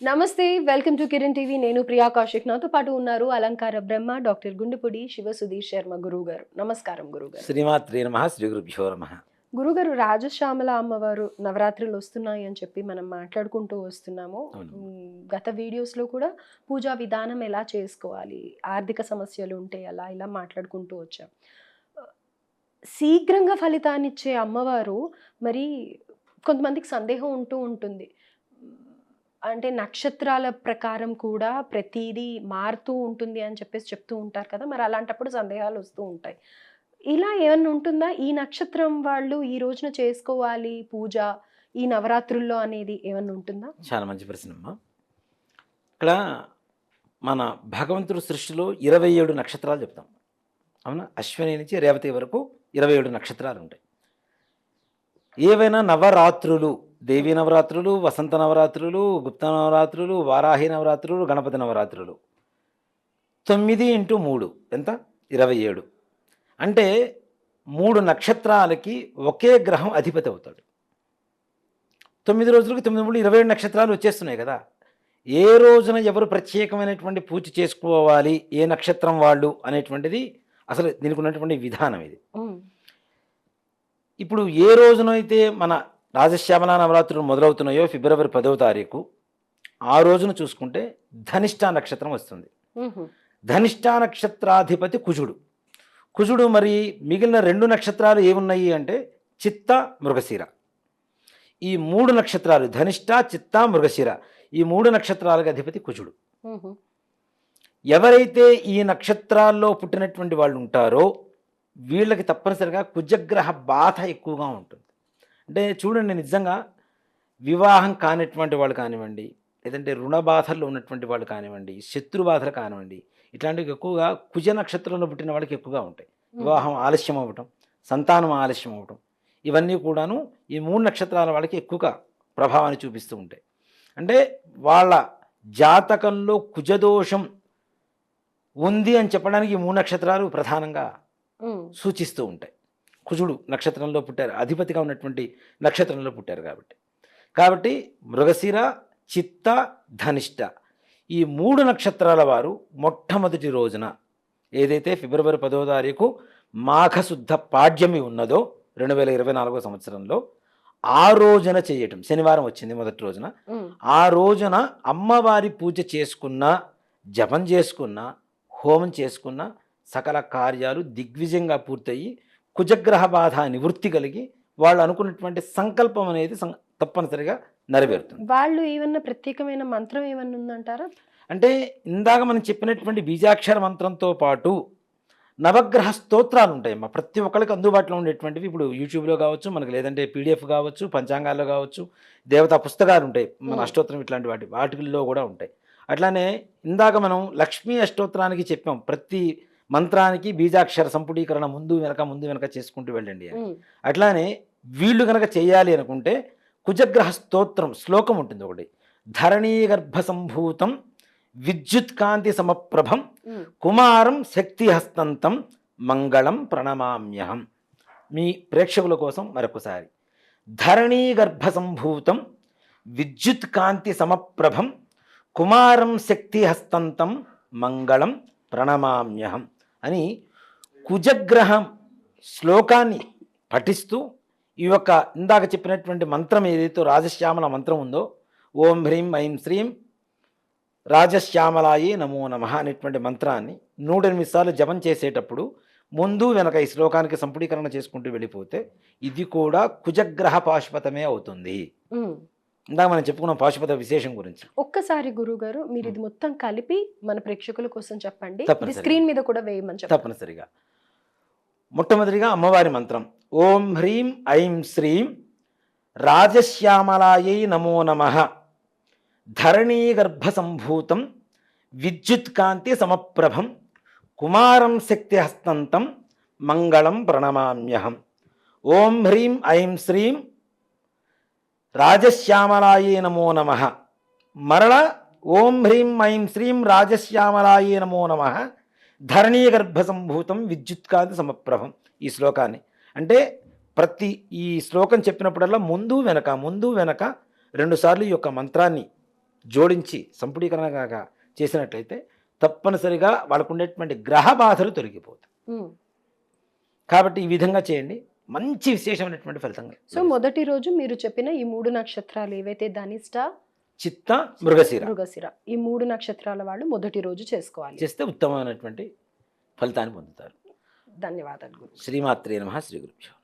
నమస్తే welcome to Kiran TV. నేను ప్రియా కౌశిక్. నాతో పాటు ఉన్నారు అలంకార బ్రహ్మ డాక్టర్ గుండెపూడి శివ సుధీర్ శర్మ గురువు గారు నమస్కారం గురువు గారు శ్రీమాత్రే నమ శ్రీ గురుభ్యో నమ. గురుగారు రాజశ్యామల అమ్మవారు నవరాత్రులు వస్తున్నాయి అని చెప్పి మనం మాట్లాడుకుంటూ వస్తున్నాము. గత వీడియోస్లో కూడా పూజా విధానం ఎలా చేసుకోవాలి ఆర్థిక సమస్యలు ఉంటే ఎలా ఇలా మాట్లాడుకుంటూ వచ్చాం. శీఘ్రంగా ఫలితాన్ని ఇచ్చే అమ్మవారు మరి కొంతమందికి సందేహం ఉంటూ ఉంటుంది. అంటే నక్షత్రాల ప్రకారం కూడా ప్రతిదీ మారుతూ ఉంటుంది అని చెప్పేసి చెప్తూ ఉంటారు కదా. మరి అలాంటప్పుడు సందేహాలు వస్తూ ఉంటాయి. ఇలా ఏమన్నా ఉంటుందా? ఈ నక్షత్రం వాళ్ళు ఈ రోజున చేసుకోవాలి పూజ ఈ నవరాత్రుల్లో అనేది ఏమన్నా ఉంటుందా? చాలా మంచి ప్రశ్న అమ్మా ఇక్కడ మన భగవంతుడు సృష్టిలో ఇరవై ఏడు నక్షత్రాలు చెప్తాం. అవునా? అశ్విని నుంచి రేవతి వరకు ఇరవై ఏడు నక్షత్రాలు ఉంటాయి. ఏవైనా నవరాత్రులు దేవీ నవరాత్రులు వసంత నవరాత్రులు గుప్త నవరాత్రులు వారాహి నవరాత్రులు గణపతి నవరాత్రులు. తొమ్మిది ఇంటూ మూడు ఎంత? ఇరవై ఏడు. అంటే మూడు నక్షత్రాలకి ఒకే గ్రహం అధిపతి అవుతాడు. తొమ్మిది రోజులకు తొమ్మిది మూడు ఇరవై ఏడు నక్షత్రాలు వచ్చేస్తున్నాయి కదా. ఏ రోజున ఎవరు ప్రత్యేకమైనటువంటి పూజ చేసుకోవాలి ఏ నక్షత్రం వాళ్ళు అనేటువంటిది అసలు దీనికి ఉన్నటువంటి విధానం ఇది. ఇప్పుడు ఏ రోజునైతే మన రాజశ్యామల నవరాత్రులు మొదలవుతున్నాయో ఫిబ్రవరి పదవ తారీఖు ఆ రోజున చూసుకుంటే ధనిష్ట నక్షత్రం వస్తుంది. ధనిష్ట నక్షత్రాధిపతి కుజుడు. కుజుడు మరి మిగిలిన రెండు నక్షత్రాలు ఏమున్నాయి అంటే చిత్త మృగశిర. ఈ మూడు నక్షత్రాలు ధనిష్ట చిత్త మృగశిర ఈ మూడు నక్షత్రాలకు అధిపతి కుజుడు. ఎవరైతే ఈ నక్షత్రాల్లో పుట్టినటువంటి వాళ్ళు ఉంటారో వీళ్ళకి తప్పనిసరిగా కుజగ్రహ బాధ ఎక్కువగా ఉంటుంది. అంటే చూడండి నిజంగా వివాహం కానిటువంటి వాళ్ళు కానివ్వండి లేదంటే రుణ బాధల్లో ఉన్నటువంటి వాళ్ళు కానివ్వండి శత్రు బాధలు కానివ్వండి ఇట్లాంటివి ఎక్కువగా కుజ నక్షత్రంలో పుట్టిన వాళ్ళకి ఎక్కువగా ఉంటాయి. వివాహం ఆలస్యం అవ్వటం సంతానం ఆలస్యం అవ్వటం ఇవన్నీ కూడాను ఈ మూడు నక్షత్రాల వాళ్ళకి ఎక్కువగా ప్రభావాన్ని చూపిస్తూ ఉంటాయి. అంటే వాళ్ళ జాతకంలో కుజదోషం ఉంది అని చెప్పడానికి ఈ మూడు నక్షత్రాలు ప్రధానంగా సూచిస్తూ ఉంటాయి. కుజుడు నక్షత్రంలో పుట్టారు అధిపతిగా ఉన్నటువంటి నక్షత్రంలో పుట్టారు కాబట్టి. కాబట్టి మృగశిర చిత్త ధనిష్ట ఈ మూడు నక్షత్రాల వారు మొట్టమొదటి రోజున ఏదైతే ఫిబ్రవరి పదో తారీఖు మాఘశుద్ధ పాడ్యమి ఉన్నదో రెండు వేల ఇరవై నాలుగో సంవత్సరంలో ఆ రోజున చేయటం శనివారం వచ్చింది మొదటి రోజున. ఆ రోజున అమ్మవారి పూజ చేసుకున్న జపం చేసుకున్న హోమం చేసుకున్న సకల కార్యాలు దిగ్విజయంగా పూర్తయి కుజగ్రహ బాధ నివృత్తి కలిగి వాళ్ళు అనుకున్నటువంటి సంకల్పం అనేది తప్పనిసరిగా నెరవేరుతుంది. వాళ్ళు ఏమన్నా ప్రత్యేకమైన మంత్రం ఏమన్నా ఉందంటారా? అంటే ఇందాక మనం చెప్పినటువంటి బీజాక్షర మంత్రంతో పాటు నవగ్రహ స్తోత్రాలు ఉంటాయమ్మా ప్రతి ఒక్కరికి అందుబాటులో ఉండేటువంటివి ఇప్పుడు యూట్యూబ్లో కావచ్చు మనకి లేదంటే పీడిఎఫ్ కావచ్చు పంచాంగాల్లో కావచ్చు దేవతా పుస్తకాలు ఉంటాయి. మన. అష్టోత్తరం ఇట్లాంటి వాటి వాటిల్లో కూడా ఉంటాయి. అట్లానే ఇందాక మనం లక్ష్మీ అష్టోత్తరానికి చెప్పాం. ప్రతి మంత్రానికి బీజాక్షర సంపుటీకరణ ముందు వెనక ముందు వెనక చేసుకుంటూ వెళ్ళండి అట్లానే వీళ్ళు కనుక చేయాలి అనుకుంటే కుజగ్రహ స్తోత్రం శ్లోకం ఉంటుంది ఒకటి. ధరణీ గర్భ సంభూతం విద్యుత్ కాంతి సమప్రభం కుమారం శక్తిహస్తంతం మంగళం ప్రణమామ్యహం. మీ ప్రేక్షకుల కోసం మరొకసారి. ధరణీ గర్భ సంభూతం విద్యుత్ కాంతి సమప్రభం కుమారం శక్తిహస్తంతం మంగళం ప్రణమామ్యహం. అని కుజగ్రహం శ్లోకాన్ని పఠిస్తూ ఈ యొక్క ఇందాక చెప్పినటువంటి మంత్రం ఏదైతే రాజశ్యామల మంత్రం ఉందో ఓం హ్రీం ఐం శ్రీం రాజశ్యామలాయే నమో నమ అనేటువంటి మంత్రాన్ని నూటెనిమిది సార్లు జపం చేసేటప్పుడు ముందు వెనక ఈ శ్లోకానికి సంపుడీకరణ చేసుకుంటూ వెళ్ళిపోతే ఇది కూడా కుజగ్రహ పాశుపతమే అవుతుంది. ఇందాక మనం చెప్పుకున్నాం పాశుపత విశేషం గురించి. ఒక్కసారి గురువు గారు మీరు ఇది మొత్తం కలిపి మన ప్రేక్షకుల కోసం చెప్పండి. స్క్రీన్ మీద కూడా వేయమని తప్పనిసరిగా. మొట్టమొదటిగా అమ్మవారి మంత్రం. ఓం హ్రీం ఐం శ్రీం రాజశ్యామలాయై నమో నమ. ధరణీగర్భ సంభూతం విద్యుత్ కాంతి సమప్రభం కుమారం శక్తిహస్తంతం మంగళం ప్రణమామ్యహం. ఓం హ్రీం ఐం శ్రీం రాజశ్యామలాయే నమో నమ. మరల ఓం హ్రీం ఐం శ్రీం రాజశ్యామలాయే నమో నమ. ధరణీగర్భ సంభూతం విద్యుత్కాంతి సమప్రభం ఈ శ్లోకాన్ని. అంటే ప్రతి ఈ శ్లోకం చెప్పినప్పుడల్లా ముందు వెనక ముందు వెనక రెండుసార్లు ఈ యొక్క మంత్రాన్ని జోడించి సంపుడీకరణగా చేసినట్లయితే తప్పనిసరిగా వాళ్ళకు ఉండేటువంటి గ్రహ బాధలు తొలగిపోతాయి. కాబట్టి ఈ విధంగా చేయండి. మంచి విశేషమైనటువంటి ఫలితం సో మొదటి రోజు మీరు చెప్పిన ఈ మూడు నక్షత్రాలు ఏవైతే ధనిష్ట చిత్త మృగశిర. మృగశిర. ఈ మూడు నక్షత్రాల వాళ్ళు మొదటి రోజు చేసుకోవాలి. చేస్తే ఉత్తమమైనటువంటి ఫలితాన్ని పొందుతారు. ధన్యవాదాలు గురు. శ్రీమాత్రే నమ శ్రీ గురుభ్యో.